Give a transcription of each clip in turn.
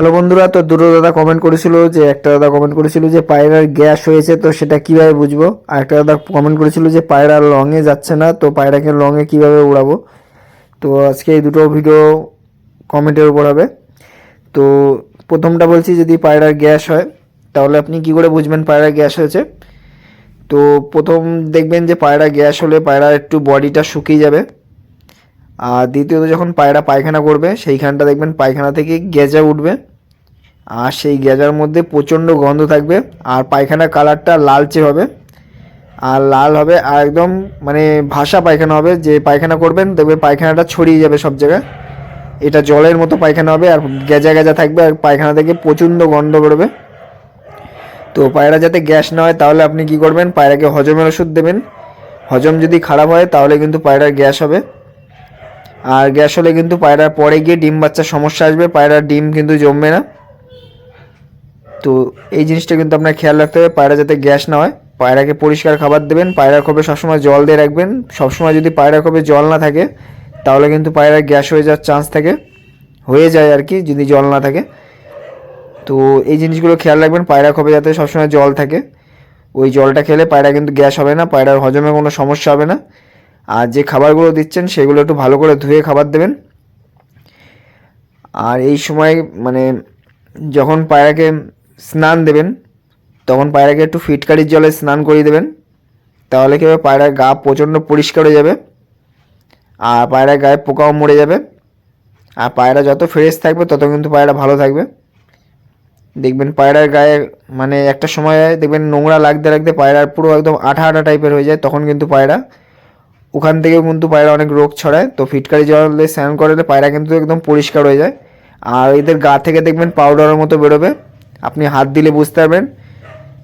Hello বন্ধুরা, তো দুটো দাদা কমেন্ট করেছিল যে, একটা দাদা কমেন্ট করেছিল যে, পায়রার গ্যাস হয়েছে, তো সেটা কীভাবে বুঝব? আর একটা দাদা কমেন্ট করেছিল যে, পায়রা লংয়ে যাচ্ছে না, তো পায়রাকে লংয়ে কীভাবে উড়াবো? তো আজকে এই দুটো ভিডিও কমেন্টের উপর হবে। তো প্রথমটা বলছি, যদি পায়রার গ্যাস হয়, তাহলে আপনি কি করে বুঝবেন পায়রার গ্যাস হয়েছে? তো প্রথম দেখবেন যে, পায়রা গ্যাস হলে পায়রা একটু বডিটা শুকিয়ে যাবে। আর দ্বিতীয়ত, যখন পায়রা পায়খানা করবে, সেইখানটা দেখবেন পায়খানা থেকে গেজা উঠবে। আর সেই গ্যাজার মধ্যে প্রচণ্ড গন্ধ থাকবে আর পায়খানার কালারটা লালচে হবে। আর লাল হবে আর একদম মানে ভাসা পায়খানা হবে, যে পায়খানা করবেন দেখবে পায়খানাটা ছড়িয়ে যাবে সব জায়গায়। এটা জলের মতো পায়খানা হবে আর গ্যাজা গ্যাজা থাকবে আর পায়খানা থেকে প্রচণ্ড গন্ধ বেরোবে। তো পায়রা যাতে গ্যাস না হয় তাহলে আপনি কি করবেন, পায়রাকে হজমের ওষুধ দেবেন। হজম যদি খারাপ হয় তাহলে কিন্তু পায়রার গ্যাস হবে। আর গ্যাস হলে কিন্তু পায়রার পরে গিয়ে ডিম বাচ্চার সমস্যা আসবে, পায়রার ডিম কিন্তু জমবে না। তো এই জিনিসটা কিন্তু আপনার খেয়াল রাখতে হবে, পায়রা যাতে গ্যাস না হয়। পায়রাকে পরিষ্কার খাবার দেবেন, পায়রার খোপে সবসময় জল দিয়ে রাখবেন। সবসময় যদি পায়রার খোপে জল না থাকে, তাহলে কিন্তু পায়রার গ্যাস হয়ে যাওয়ার চান্স থাকে। হয়ে যায় আর কি, যদি জল না থাকে। তো এই জিনিসগুলো খেয়াল রাখবেন পায়রা খোপে যাতে সবসময় জল থাকে। ওই জলটা খেলে পায়রা কিন্তু গ্যাস হবে না, পায়রার হজমে কোনো সমস্যা হবে না। আর যে খাবারগুলো দিচ্ছেন, সেগুলো একটু ভালো করে ধুয়ে খাবার দেবেন। আর এই সময় মানে যখন পায়রাকে স্নান দেবেন। তখন পায়রাকে একটু ফিটকারির জলে স্নান করিয়ে দেবেন। তাহলে কী হবে? পায়রার গা প্রচণ্ড পরিষ্কার হয়ে যাবে। আর পায়রার গায়ে পোকাও মরে যাবে। আর পায়রা যত ফ্রেশ থাকবে, তত কিন্তু পায়রা ভালো থাকবে। দেখবেন পায়রার গায়ে মানে একটা সময় দেখবেন নোংরা লাগতে লাগতে পায়রার পুরো একদম আঠা আঠা টাইপের হয়ে যায়। তখন কিন্তু পায়রা ওখান থেকেও কিন্তু পায়রা অনেক রোগ ছড়ায়। তো ফিটকারি জলে স্নান করালে পায়রা কিন্তু একদম পরিষ্কার হয়ে যায়। আর এদের গা থেকে দেখবেন পাউডারের মতো বেরোবে। আপনি হাত দিলে বুঝতে পারবেন।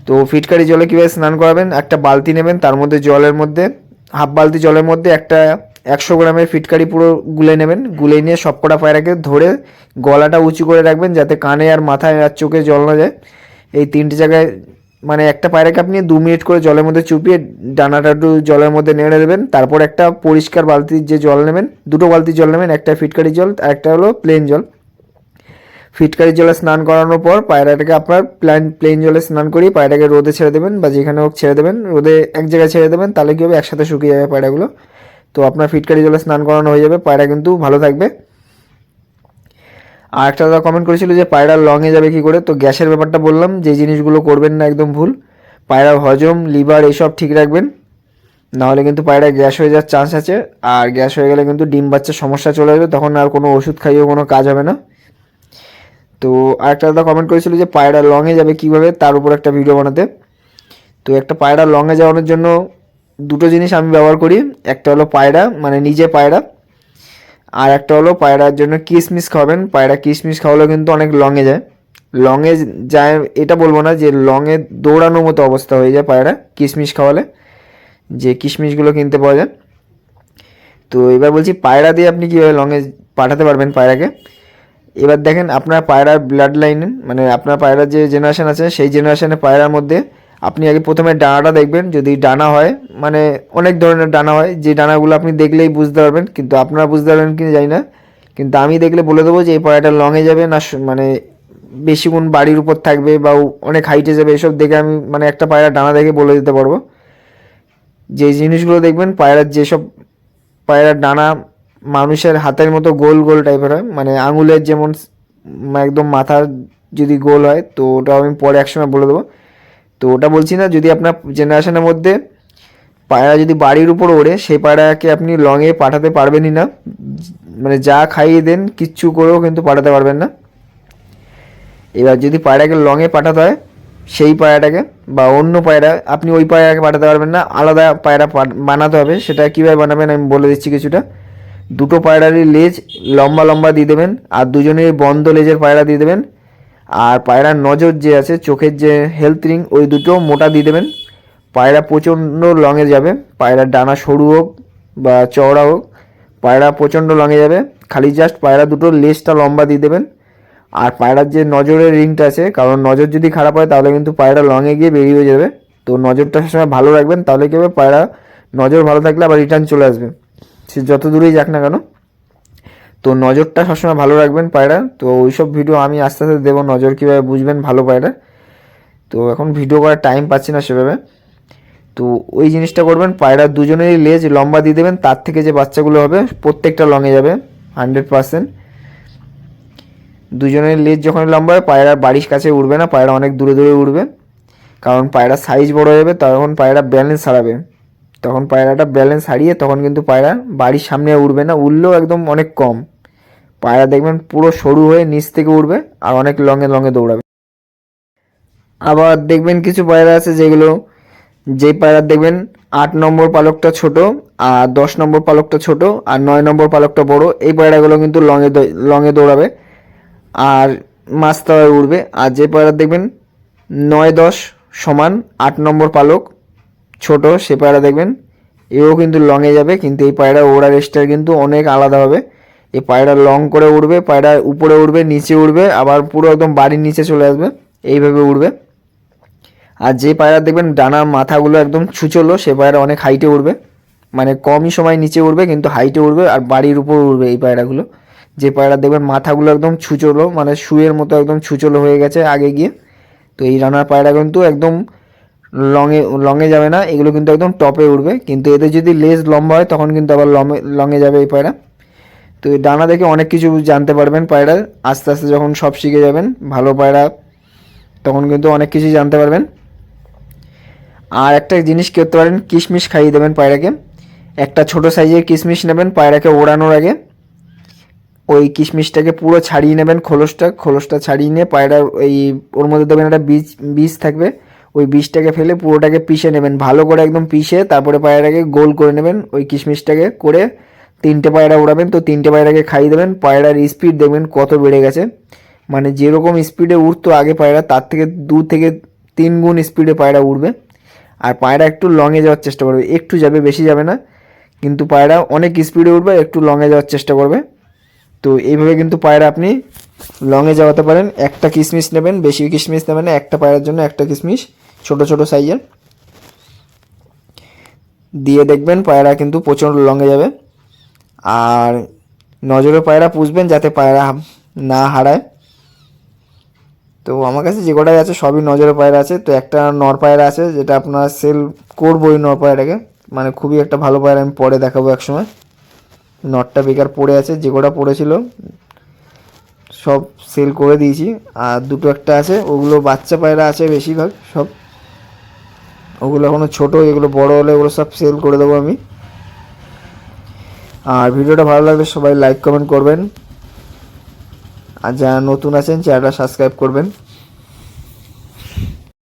তো ফিটকারি জলে কীভাবে স্নান করাবেন? একটা বালতি নেবেন, তার মধ্যে জলের মধ্যে, হাফ বালতি জলের মধ্যে একটা একশো গ্রামের ফিটকারি পুরো গুলে নেবেন। গুলে নিয়ে সবকটা পায়রাকে ধরে গলাটা উঁচু করে রাখবেন, যাতে কানে আর মাথায় আর চোখে জল না যায়। এই তিনটে জায়গায় মানে একটা পায়রাকে আপনি দু মিনিট করে জলের মধ্যে চুপিয়ে ডানাটা একটু জলের মধ্যে নেড়ে দেবেন। তারপর একটা পরিষ্কার বালতির যে জল নেবেন, দুটো বালতি জল নেবেন, একটা ফিটকারি জল আর একটা হলো প্লেন জল। ফিটকারি জলে স্নান করানোর পর পায়রাটাকে আপনার প্লেন প্লেন জলে স্নান করিয়ে পায়রাটাকে রোদে ছেড়ে দেবেন বা যেখানে হোক ছেড়ে দেবেন। রোদে এক জায়গায় ছেড়ে দেবেন, তাহলে কী হবে? একসাথে শুকিয়ে যাবে পায়রাগুলো। তো আপনার ফিটকারি জলে স্নান করানো হয়ে যাবে, পায়রা কিন্তু ভালো থাকবে। আর একটা দাদা কমেন্ট করেছিল যে পায়রা লংয়ে যাবে কি করে? তো গ্যাসের ব্যাপারটা বললাম, যে জিনিসগুলো করবেন না একদম ভুল। পায়রার হজম লিভার এইসব ঠিক রাখবেন। নাহলে কিন্তু পায়রা গ্যাস হয়ে যাওয়ার চান্স আছে। আর গ্যাস হয়ে গেলে কিন্তু ডিম বাচ্চার সমস্যা চলে যাবে তখন আর কোনো ওষুধ খাইয়েও কোনো কাজ হবে না। তো আরেকটা দাদা কমেন্ট করেছিল যে পায়রা লংয়ে যাবে কীভাবে? তার উপর একটা ভিডিও বানাতে। তো একটা পায়রা লংয়ে যাওয়ানোর জন্য দুটো জিনিস আমি ব্যবহার করি। একটা হলো পায়রা মানে নিজে পায়রা। আর একটা হলো পায়রার জন্য কিশমিশ খাওয়াবেন। পায়রা কিশমিশ খাওয়ালেও কিন্তু অনেক লংয়ে যায়। লংয়ে যায়, এটা বলব না যে লংয়ে দৌড়ানোর মতো অবস্থা হয়ে যায় পায়রা কিশমিশ খাওয়ালে। যে কিশমিশগুলো কিনতে পাওয়া যায়। তো এবার বলছি, পায়রা দিয়ে আপনি কীভাবে লংয়ে পাঠাতে পারবেন পায়রাকে? এবার দেখেন আপনার পায়রার ব্লাড লাইন মানে আপনার পায়রার যে জেনারেশন আছে, সেই জেনারেশনের পায়রার মধ্যে আপনি আগে প্রথমে ডানাটা দেখবেন। যদি ডানা হয় মানে অনেক ধরনের ডানা হয়, যে ডানাগুলো আপনি দেখলেই বুঝতে পারবেন, কিন্তু আপনারা বুঝতে পারবেন কি জানি না। কিন্তু আমি দেখলে বলে দেবো যে এই পায়রাটা লংয়ে যাবে না মানে বেশিক্ষণ বাড়ির উপর থাকবে বা অনেক হাইটে যাবে, এসব দেখে আমি মানে একটা পায়রা ডানা দেখে বলে দিতে পারব। যে জিনিসগুলো দেখবেন, পায়রার যেসব পায়রার ডানা মানুষের হাতের মতো গোল গোল টাইপের হয়। মানে আঙুলের যেমন একদম মাথার যদি গোল হয়, তো ওটা আমি পরে একসময় বলে দেবো। তো ওটা বলছি না, যদি আপনার জেনারেশনের মধ্যে পায়রা যদি বাড়ির উপর ওড়ে, সেই পায়রাকে আপনি লংয়ে পাঠাতে পারবেনই না। মানে যা খাইয়ে দেন, কিচ্ছু করেও কিন্তু পাঠাতে পারবেন না। এবার যদি পায়রাকে লংয়ে পাঠাতে হয়, সেই পায়রাটাকে বা অন্য পায়রা, আপনি ওই পায়রাকে পাঠাতে পারবেন না। আলাদা পায়রা বানাতে হবে। সেটা কীভাবে বানাবেন আমি বলে দিচ্ছি কিছুটা। দুটো পায়রারই লেজ লম্বা লম্বা দিয়ে দেবেন, আর দুজনের বন্ধ লেজের পায়রা দিয়ে দেবেন। আর পায়রার নজর যে আছে, চোখের যে হেলথ রিং ওই দুটো মোটা দিয়ে দেবেন। পায়রা প্রচণ্ড লঙে যাবে, পায়রার ডানা সরু হোক বা চওড়া হোক, পায়রা প্রচণ্ড লঙে যাবে। খালি জাস্ট পায়রা দুটো লেজটা লম্বা দিয়ে দেবেন। আর পায়রার যে নজরের রিংটা আছে, কারণ নজর যদি খারাপ হয়, তাহলে কিন্তু পায়রা লঙে গিয়ে বেরিয়ে যাবে। তো নজরটা সবসময় ভালো রাখবেন, তাহলে কী হবে? পায়রা নজর ভালো থাকলে আবার রিটার্ন চলে আসবে। সে যত দূরেই যাক না কেন, তো নজরটা সবসময় ভালো রাখবেন পায়রা। তো ওইসব ভিডিও আমি আস্তে আস্তে দেবো, নজর কীভাবে বুঝবেন ভালো পায়রা। তো এখন ভিডিও করার টাইম পাচ্ছি না সেভাবে। তো ওই জিনিসটা করবেন, পায়রা দুজনেরই লেজ লম্বা দিয়ে দেবেন, তার থেকে যে বাচ্চাগুলো হবে, প্রত্যেকটা লঙে যাবে হান্ড্রেড পার্সেন্ট দুজনের লেজ যখন লম্বা হবে পায়রা বাড়ির কাছে উঠবে না, পায়রা অনেক দূরে দূরে উঠবে কারণ পায়রা সাইজ বড় হয়ে যাবে, তখন পায়রা ব্যালেন্স হারাবে। তখন পায়রাটা ব্যালেন্স হারিয়ে তখন কিন্তু পায়রা বাড়ির সামনে উঠবে না উঠলেও একদম অনেক কম। পায়রা দেখবেন পুরো সরু হয়ে নিচ থেকে উঠবে আর অনেক লঙে লঙে দৌড়াবে। আবার দেখবেন কিছু পায়রা আছে যেগুলো যে পায়রা দেখবেন আট নম্বর পালকটা ছোট আর দশ নম্বর পালকটা ছোট আর নয় নম্বর পালকটা বড়, এই পায়রাগুলো কিন্তু লঙে লঙে দৌড়াবে আর মাছ মাছতলায় উঠবে আর যে পায়রা দেখবেন নয় দশ সমান আট নম্বর পালক ছোট, সে পায়রা দেখবেন, এও কিন্তু লংয়ে যাবে, কিন্তু এই পায়রা ওড়ার স্টার কিন্তু অনেক আলাদা হবে। এই পায়রা লং করে উঠবে পায়রা উপরে উঠবে নিচে উঠবে আবার পুরো একদম বাড়ির নিচে চলে আসবে, এইভাবে উঠবে আর যে পায়রা দেখবেন ডানার মাথাগুলো একদম ছুচলো, সে পায়রা অনেক হাইটে উঠবে মানে কমই সময় নিচে উঠবে কিন্তু হাইটে উঠবে আর বাড়ির উপর উঠবে এই পায়রাগুলো। যে পায়রা দেখবেন, মাথাগুলো একদম ছুচলো মানে শুয়ের মতো একদম ছুচলো হয়ে গেছে আগে গিয়ে। তো এই রানার পায়রা কিন্তু একদম লঙে লঙে যাবে না, এগুলো কিন্তু একদম টপে উঠবে কিন্তু এদের যদি লেজ লম্বা হয়, তখন কিন্তু আবার লমে লঙে যাবে এই পায়রা। তো এই ডানা দেখে অনেক কিছু জানতে পারবেন পায়রা, আস্তে আস্তে যখন সব শিখে যাবেন, ভালো পায়রা, তখন কিন্তু অনেক কিছু জানতে পারবেন। আর একটা জিনিস করতে পারেন, কিশমিশ খাইয়ে দেবেন পায়রাকে। একটা ছোট সাইজের কিশমিশ নেবেন পায়রাকে ওড়ানোর আগে। ওই কিশমিশটাকে পুরো ছাড়িয়ে নেবেন খোলসটা খোলসটা ছাড়িয়ে নিয়ে পায়রা ওই, ওর মধ্যে দেবেন একটা বীজ বীজ থাকবে। ওই বীজটাকে ফেলে পুরোটাকে পিষে নেবেন। ভালো করে একদম পিষে তারপরে পায়রাকে গোল করে নেবেন। ওই কিশমিশটাকে করে তিনটে পায়রা উড়াবেন। তো তিনটে পায়রাকে খাইয়ে দেবেন। পায়রার স্পিড দেখবেন কত বেড়ে গেছে। মানে যেরকম স্পিডে উঠতো আগে পায়রা, তার থেকে দু থেকে তিন গুণ স্পিডে পায়রা উঠবে আর পায়রা একটু লংয়ে যাওয়ার চেষ্টা করবে। একটু যাবে, বেশি যাবে না। কিন্তু পায়রা অনেক স্পিডে উঠবে একটু লংয়ে যাওয়ার চেষ্টা করবে। তো এইভাবে কিন্তু পায়রা আপনি লংয়ে যাওয়াতে পারেন। একটা কিশমিশ নেবেন, বেশি কিশমিশ নেবেন একটা পায়রার জন্য একটা কিশমিশ। ছোট ছোট সাইজের। দিয়ে দেখবেন পায়রা কিন্তু প্রচণ্ড লংয়ে যাবে। আর নজরে পায়রা পুষবেন যাতে পায়রা না হারায়। তো আমার কাছে যে কটাই আছে সবই নজরে পায়রা আছে। তো একটা নর পায়রা আছে যেটা আপনার সেল করব ওই নর পায়রাটাকে মানে খুবই একটা ভালো পায়রা, আমি পরে দেখাবো একসময়। নটটা বেকার পড়ে আছে, যে কটা পড়েছিল, সব সেল করে দিয়েছি। আর দুটো একটা আছে, ওগুলো বাচ্চা পায়রা আছে বেশিরভাগ, সব ওগুলো এখনও ছোটো, এগুলো বড় হলে ওগুলো সব সেল করে দেবো আমি। আর ভিডিওটা ভালো লাগলে সবাই লাইক কমেন্ট করবেন। আর যারা নতুন আছেন, চ্যানেলটা সাবস্ক্রাইব করবেন।